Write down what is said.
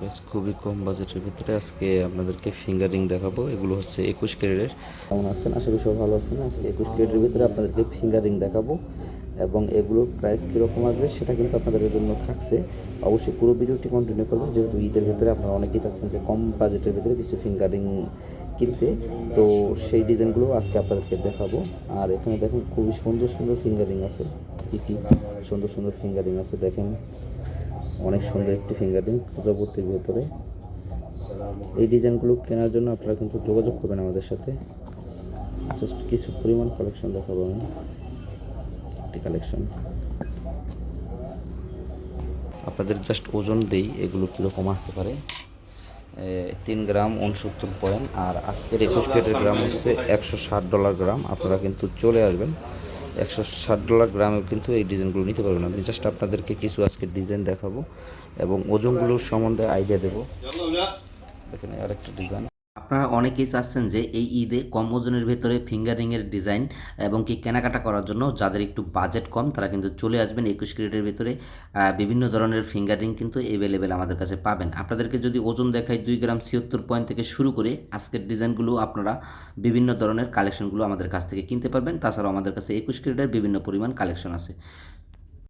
Guys, খুবই কম বাজেটের ভিতরে আজকে আপনাদেরকে ফিঙ্গারিং দেখাবো। এগুলো হচ্ছে একুশ ক্যারেটের। কেমন আছেন? আশা করি সব ভালো আছেন। আজকে একুশ ক্যারেটের ভিতরে আপনাদেরকে ফিঙ্গারিং দেখাবো এবং এগুলোর প্রাইস কীরকম আসবে সেটা কিন্তু আপনাদের জন্য থাকছে। অবশ্যই পুরো ভিডিওটি কন্টিনিউ করবেন যেহেতু ঈদের ভিতরে আপনারা অনেকেই চাচ্ছেন যে কম বাজেটের ভিতরে কিছু ফিঙ্গারিং কিনতে। তো সেই ডিজাইনগুলো আজকে আপনাদেরকে দেখাবো। আর এখানে দেখেন খুবই সুন্দর সুন্দর ফিঙ্গারিং আছে। কী কী সুন্দর সুন্দর ফিঙ্গারিং আছে দেখেন। অনেক সুন্দর একটি ফিঙ্গারিং প্রজাপতির ভেতরে। এই ডিজাইনগুলো কেনার জন্য আপনারা কিন্তু যোগাযোগ করবেন আমাদের সাথে। জাস্ট কিছু পরিমাণ কালেকশন দেখাবো আমি। একটি কালেকশন আপনাদের জাস্ট ওজন দেই, এগুলো কীরকম আসতে পারে? তিন গ্রাম উনসত্তর পয়েন্ট, আর আজকের একুশ কেটের গ্রাম হচ্ছে একশো ষাট ডলার গ্রাম। আপনারা কিন্তু চলে আসবেন। একশো ষাট ডলার গ্রামে কিন্তু এই ডিজাইনগুলো নিতে পারবেন। আমি জাস্ট আপনাদেরকে কিছু আজকে ডিজাইন দেখাবো এবং ওজনগুলোর সম্বন্ধে আইডিয়া দেবো। দেখেন, আরেকটা ডিজাইন আপনারা অনেকেই চাচ্ছেন যে এই ঈদে কম ওজনের ভেতরে ফিঙ্গারিংয়ের ডিজাইন এবং কি কেনাকাটা করার জন্য যাদের একটু বাজেট কম, তারা কিন্তু চলে আসবেন একুশ ক্যারেটের ভেতরে। বিভিন্ন ধরনের ফিঙ্গারিং কিন্তু অ্যাভেলেবেল আমাদের কাছে পাবেন। আপনাদেরকে যদি ওজন দেখায় দুই গ্রাম ছিয়াত্তর পয়েন্ট থেকে শুরু করে আজকের ডিজাইনগুলো আপনারা বিভিন্ন ধরনের কালেকশনগুলো আমাদের কাছ থেকে কিনতে পারবেন। তাছাড়াও আমাদের কাছে একুশ ক্যারেটের বিভিন্ন পরিমাণ কালেকশন আছে।